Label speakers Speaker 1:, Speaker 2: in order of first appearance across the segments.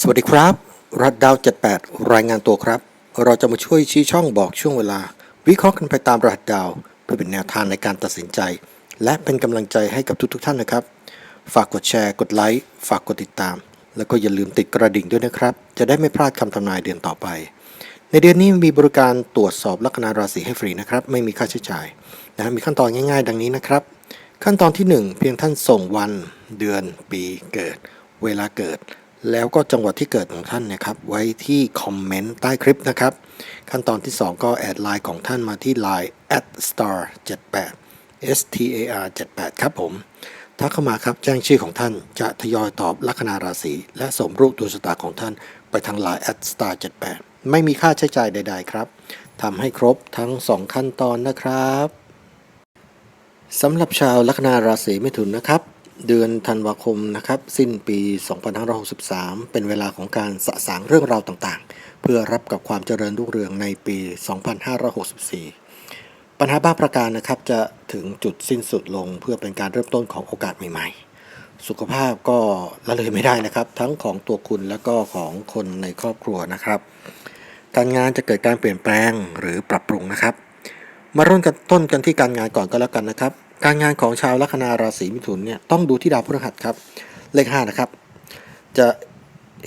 Speaker 1: สวัสดีครับ รัฐดาว 78 รายงานตัวครับ เราจะมาช่วยชี้ช่องบอกช่วงเวลา วิเคราะห์กันไปตามรหัสดาว เพื่อเป็นแนวทางในการตัดสินใจ และเป็นกำลังใจให้กับทุกๆทท่านนะครับ ฝากกดแชร์ กดไลค์ ฝากกดติดตาม แล้วก็อย่าลืมติดกระดิ่งด้วยนะครับ จะได้ไม่พลาดคำทำนายเดือนต่อไป ในเดือนนี้มีบริการตรวจสอบลัคนาราศีให้ฟรีนะครับ ไม่มีค่าใช้จ่ายนะมีขั้นตอนง่าย ๆ ดังนี้นะครับ ขั้นตอนที่ 1 เพียงท่านส่งวัน เดือน ปี เกิด เวลาเกิด แล้วก็จังหวัดที่เกิดของท่านนะครับไว้ที่คอมเมนต์ใต้คลิปนะครับ ขั้นตอนที่ 2 ก็แอดไลน์ของท่านมาที่ Line at star 78 s t a r 78ครับผมถ้าเข้ามาครับแจ้งชื่อของท่านจะทยอยตอบลัคนาราศีและสมรูปดวงชะตาของท่านไปทาง Line at star 78ไม่มีค่าใช้จ่ายใด ๆ ครับทำให้ครบทั้ง 2 ขั้นตอนนะครับสำหรับชาวลัคนาราศีมิถุนนะครับ เดือนธันวาคมนะครับ สิ้นปี 2563 เป็นเวลาของการสะสางเรื่องราวต่างๆ เพื่อรับกับความเจริญรุ่งเรืองในปี 2564 ปัญหาบ้าประการนะครับจะถึงจุดสิ้นสุดลงเพื่อเป็นการเริ่มต้นของโอกาสใหม่ๆ สุขภาพก็ละเลยไม่ได้นะครับ ทั้งของตัวคุณและก็ของคนในครอบครัวนะครับ การงานจะเกิดการเปลี่ยนแปลงหรือปรับปรุงนะครับ มาเริ่มกันต้นกันที่การงานก่อนก็แล้วกันนะครับ การงานของชาวลัคนาราศีมิถุนเนี่ยต้องดูที่ดาวพฤหัสครับ เลข 5 นะครับ จะ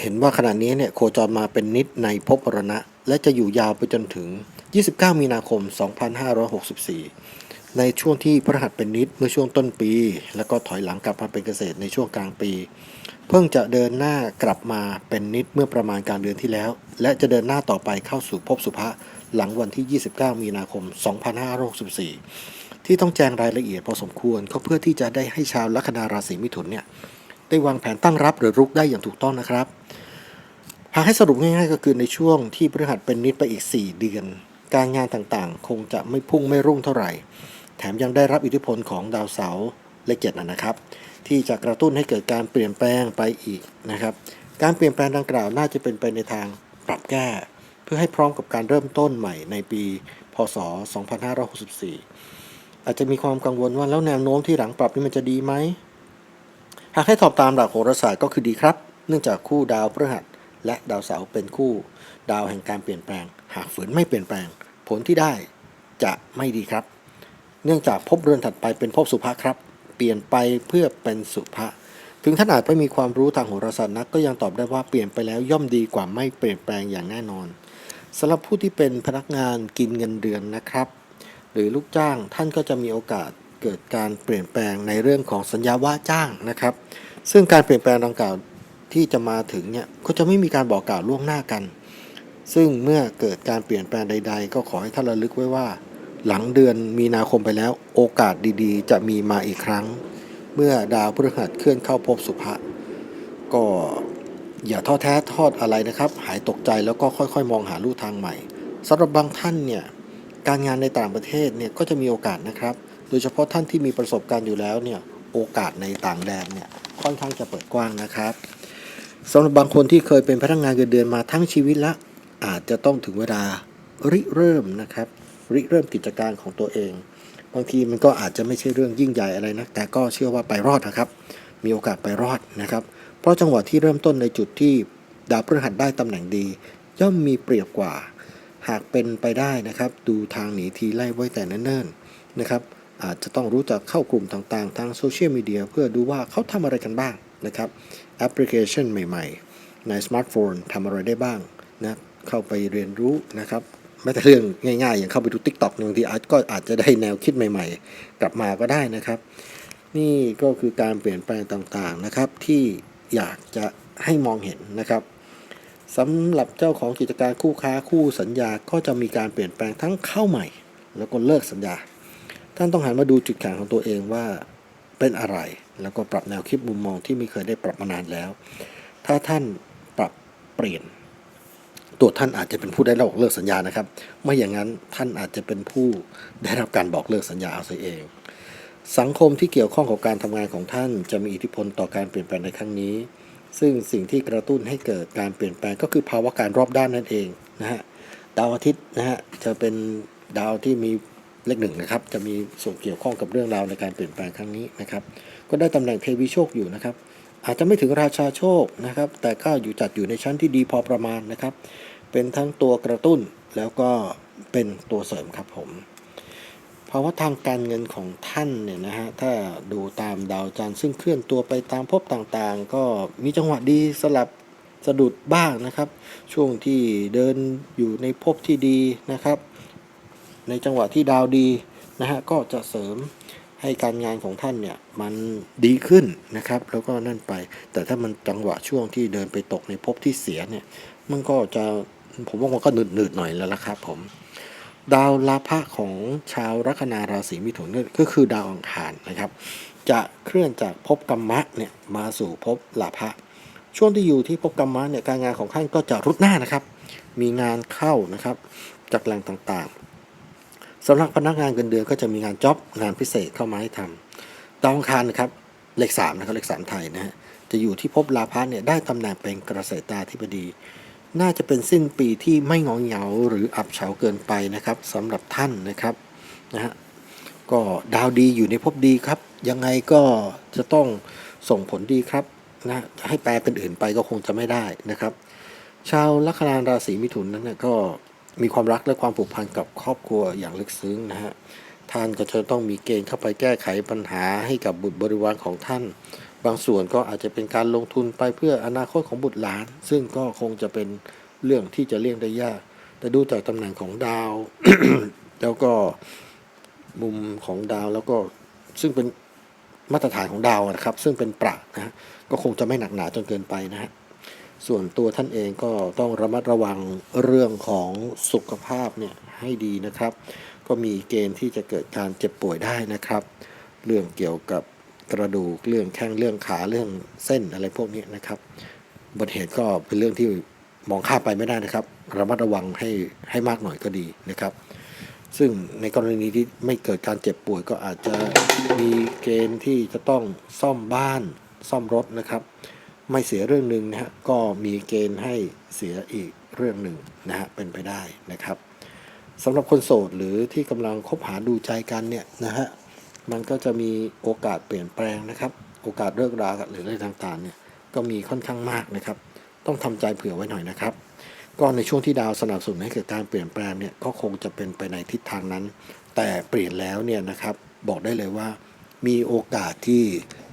Speaker 1: เห็นว่าขณะนี้เนี่ยโคจรมาเป็นนิดในภพมรณะ และจะอยู่ยาวไปจนถึง 29 มีนาคม 2564 ในช่วงที่พฤหัสเป็นนิดเมื่อช่วงต้นปี แล้วก็ถอยหลังกลับมาเป็นเกษตรในช่วงกลางปี เพิ่งจะเดินหน้ากลับมาเป็นนิดเมื่อประมาณกลางเดือนที่แล้ว และจะเดินหน้าต่อไปเข้าสู่ภพสุภะหลังวันที่ 29 มีนาคม 2564 ที่ต้องแจ้งรายละเอียดพอสมควรก็เพื่อที่จะได้ให้ชาวลัคนาราศีมิถุนเนี่ยได้วางแผนตั้งรับหรือรุกได้อย่างถูกต้องนะครับหากให้สรุปง่ายๆก็คือในช่วงที่พฤหัสเป็นนิดไปอีก 4 เดือน การงานต่างๆ คงจะไม่พุ่งไม่รุ่งเท่าไหร่ แถมยังได้รับอิทธิพลของดาวเสาร์เลขเจ็ดนะนะครับ ที่จะกระตุ้นให้เกิดการเปลี่ยนแปลงไปอีกนะครับ การเปลี่ยนแปลงดังกล่าวน่าจะเป็นไปในทางปรับแก้ เพื่อให้พร้อมกับการเริ่มต้นใหม่ในปี พศ 2564 อาจจะมีความกังวลว่าแล้วแนวโน้มที่หลังปรับนี่มันจะดีไหมหากให้ตอบตามหลักโหราศาสตร์ก็คือดีครับ เนื่องจากคู่ดาวพฤหัสและดาวเสาร์เป็นคู่ ดาวแห่งการเปลี่ยนแปลง หากฝืนไม่เปลี่ยนแปลง ผลที่ได้จะไม่ดีครับ เนื่องจากภพเรือนถัดไปเป็นภพสุภะครับ เปลี่ยนไปเพื่อเป็นสุภะถึงท่านอาจไม่มีความรู้ทางโหราศาสตร์นักก็ยังตอบได้ว่าเปลี่ยนไปแล้วย่อมดีกว่าไม่เปลี่ยนแปลงอย่างแน่นอนสำหรับผู้ที่เป็นพนักงานกินเงินเดือนนะครับ หรือลูกจ้างท่านก็จะมีโอกาสเกิดการเปลี่ยนแปลงในเรื่องของสัญญาว่าจ้างนะครับ ซึ่งการเปลี่ยนแปลงดังกล่าวที่จะมาถึงเนี่ยก็จะไม่มีการบอกกล่าวล่วงหน้ากัน ซึ่งเมื่อเกิดการเปลี่ยนแปลงใด ๆ ก็ขอให้ท่านระลึกไว้ว่า หลังเดือนมีนาคมไปแล้ว โอกาสดีๆ จะมีมาอีกครั้ง เมื่อดาวพฤหัสเคลื่อนเข้าภพสุภะก็อย่าท้อแท้ทอดอะไรนะครับ หายตกใจแล้วก็ค่อยๆ มองหาลู่ทางใหม่สำหรับบางท่านเนี่ย การงานในต่างประเทศเนี่ยก็จะมีโอกาสนะครับ โดยเฉพาะท่านที่มีประสบการณ์อยู่แล้วเนี่ยโอกาสในต่างแดนเนี่ยค่อนข้างจะเปิดกว้างนะครับสำหรับบางคนที่เคยเป็นพนักงานเงินเดือนมาทั้งชีวิตละอาจจะต้องถึงเวลาริเริ่มนะครับ ริเริ่มกิจการของตัวเอง บางทีมันก็อาจจะไม่ใช่เรื่องยิ่งใหญ่อะไรนะแต่ก็เชื่อว่าไปรอดนะครับ มีโอกาสไปรอดนะครับ เพราะจังหวะที่เริ่มต้นในจุดที่ดาวพฤหัสได้ตำแหน่งดี ย่อมมีเปรียบกว่า หากเป็นไปได้นะครับ ดูทางหนีทีไล่ไว้แต่เนิ่นๆนะครับ อาจจะต้องรู้จักเข้ากลุ่มต่างๆ ทางโซเชียลมีเดียเพื่อดูว่าเขาทำอะไรกันบ้างนะครับแอปพลิเคชันใหม่ๆ ในสมาร์ทโฟนทำอะไรได้บ้างนะเข้าไปเรียนรู้นะครับแม้แต่เรื่องง่ายๆ อย่างเข้าไปดู Tik t o อกบางทีอาจก็อาจจะได้แนวคิดใหม่ๆ กลับมาก็ได้นะครับ นี่ก็คือการเปลี่ยนแปลงต่างๆนะครับ ที่อยากจะให้มองเห็นนะครับ สำหรับเจ้าของกิจการคู่ค้าคู่สัญญาก็จะมีการเปลี่ยนแปลงทั้งเข้าใหม่ แล้วก็เลิกสัญญา ท่านต้องหันมาดูจุดแข็งของตัวเองว่าเป็นอะไร แล้วก็ปรับแนวคิดมุมมองที่ไม่เคยได้ปรับมานานแล้ว ถ้าท่านปรับเปลี่ยน ตัวท่านอาจจะเป็นผู้ได้รับเลิกสัญญานะครับ ไม่อย่างนั้นท่านอาจจะเป็นผู้ได้รับการบอกเลิกสัญญาเอาซะเอง สังคมที่เกี่ยวข้องกับการทำงานของท่าน จะมีอิทธิพลต่อการเปลี่ยนแปลงในครั้งนี้ ซึ่งสิ่งที่กระตุ้นให้เกิดการเปลี่ยนแปลงก็คือภาวะการรอบด้านนั่นเองนะฮะดาวอาทิตย์นะฮะจะเป็นดาวที่มีเลขหนึ่งนะครับ จะมีส่วนเกี่ยวข้องกับเรื่องราวในการเปลี่ยนแปลงครั้งนี้นะครับ ก็ได้ตำแหน่งเทวีโชคอยู่นะครับ อาจจะไม่ถึงราชาโชคนะครับ แต่ก็อยู่จัดอยู่ในชั้นที่ดีพอประมาณนะครับ เป็นทั้งตัวกระตุ้นแล้วก็เป็นตัวเสริมครับผม ภาวะทางการเงินของท่านเนี่ยนะฮะถ้าดูตามดาวจันทร์ซึ่งเคลื่อนตัวไปตามภพต่างๆ ก็มีจังหวะดีสลับสะดุดบ้างนะครับ ช่วงที่เดินอยู่ในภพที่ดีนะครับ ในจังหวะที่ดาวดีนะฮะก็จะเสริมให้การงานของท่านเนี่ยมันดีขึ้นนะครับ แล้วก็นั่นไป แต่ถ้ามันจังหวะช่วงที่เดินไปตกในภพที่เสียเนี่ยมันก็จะผมว่ามันก็หนืดๆหน่อยแล้วละครับผม ดาวลาภะของชาวลัคนาราศีมิถุนก็คือดาวอังคารนะครับ จะเคลื่อนจากภพกรรมะเนี่ยมาสู่ภพลาภะช่วงที่อยู่ที่ภพกรรมะเนี่ยการงานของท่านก็จะรุดหน้านะครับ มีงานเข้านะครับจากแหล่งต่างๆสำหรับพนักงานเงินเดือนก็จะมีงานจ็อบงานพิเศษเข้ามาให้ทำดาวอังคารนะครับเลขสามนะครับเลขสามไทยนะฮะจะอยู่ที่ภพลาภะเนี่ยได้ตำแหน่งเป็นเกษตราธิบดี น่าจะเป็นสิ้นปีที่ไม่งองเหงาหรืออับเฉาเกินไปนะครับสำหรับท่านนะครับนะฮะก็ดาวดีอยู่ในภพดีครับ ยังไงก็จะต้องส่งผลดีครับนะจะให้แปลเป็นอื่นไปก็คงจะไม่ได้นะครับ ชาวลัคนาราศีมิถุนนั้นนะก็มีความรักและความผูกพันกับครอบครัวอย่างลึกซึ้งนะฮะท่านก็จะต้องมีเกณฑ์เข้าไปแก้ไขปัญหาให้กับบุตรบริวารของท่าน บางส่วนก็อาจจะเป็นการลงทุนไปเพื่ออนาคตของบุตรหลาน ซึ่งก็คงจะเป็นเรื่องที่จะเลี่ยงได้ยาก แต่ดูจากตำแหน่งของดาว แล้วก็มุมของดาวแล้วก็ซึ่งเป็นมาตรฐานของดาวนะครับ ซึ่งเป็นประนะก็คงจะไม่หนักหนาจนเกินไปนะฮะส่วนตัวท่านเองก็ต้องระมัดระวังเรื่องของสุขภาพเนี่ยให้ดีนะครับ ก็มีเกณฑ์ที่จะเกิดการเจ็บป่วยได้นะครับ เรื่องเกี่ยวกับ กระดูกเรื่องแข้งเรื่องขาเรื่องเส้นอะไรพวกนี้นะครับอุบัติเหตุก็เป็นเรื่องที่มองข้ามไปไม่ได้นะครับ ระมัดระวังให้ให้มากหน่อยก็ดีนะครับ ซึ่งในกรณีที่ไม่เกิดการเจ็บป่วยก็อาจจะมีเกณฑ์ที่จะต้องซ่อมบ้านซ่อมรถนะครับ ไม่เสียเรื่องหนึ่งนะฮะก็มีเกณฑ์ให้เสียอีกเรื่องหนึ่งนะฮะเป็นไปได้นะครับสำหรับคนโสดหรือที่กำลังคบหาดูใจกันเนี่ยนะฮะ มันก็จะมีโอกาสเปลี่ยนแปลงนะครับ โอกาสเลิกราหรืออะไรต่างๆเนี่ยก็มีค่อนข้างมากนะครับ ต้องทำใจเผื่อไว้หน่อยนะครับ ก็ในช่วงที่ดาวสนับสนุนให้เกิดการเปลี่ยนแปลงเนี่ยก็คงจะเป็นไปในทิศทางนั้น แต่เปลี่ยนแล้วเนี่ยนะครับ บอกได้เลยว่า มีโอกาสที่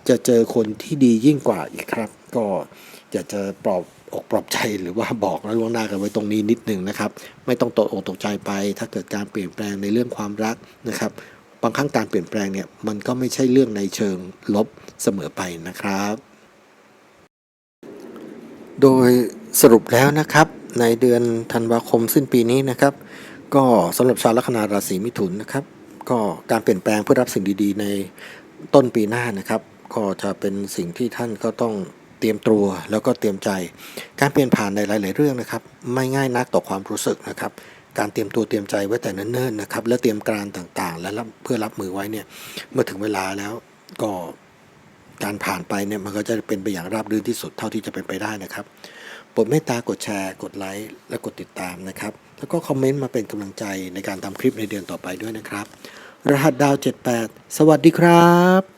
Speaker 1: จะเจอคนที่ดียิ่งกว่าอีกครับ ก็อยากจะปลอบอกปลอบใจหรือว่าบอกแล้วล่วงหน้ากันไว้ตรงนี้นิดหนึ่งนะครับ ไม่ต้องตกอกตกใจไป ถ้าเกิดการเปลี่ยนแปลงในเรื่องความรักนะครับ บางครั้งการเปลี่ยนแปลงเนี่ยมันก็ไม่ใช่เรื่องในเชิงลบเสมอไปนะครับ โดยสรุปแล้วนะครับในเดือนธันวาคมสิ้นปีนี้นะครับ ก็สำหรับชาวลัคนาราศีมิถุนนะครับ ก็การเปลี่ยนแปลงเพื่อรับสิ่งดีๆ ในต้นปีหน้านะครับ ก็จะเป็นสิ่งที่ท่านก็ต้องเตรียมตัวแล้วก็เตรียมใจ การเปลี่ยนผ่านในหลาย ๆ เรื่องนะครับ ไม่ง่ายนักต่อความรู้สึกนะครับ การเตรียมตัวเตรียมใจไว้แต่เนิ่นๆนะครับ และเตรียมการต่างๆ และเพื่อรับมือไว้เนี่ยเมื่อถึงเวลาแล้วก็การผ่านไปเนี่ยมันก็จะเป็นไปอย่างราบรื่นที่สุดเท่าที่จะเป็นไปได้นะครับโปรดเมตตากดแชร์กดไลค์และกดติดตามนะครับ แล้วก็คอมเมนต์มาเป็นกำลังใจในการทำคลิปในเดือนต่อไปด้วยนะครับ รหัสดาว 78 สวัสดีครับ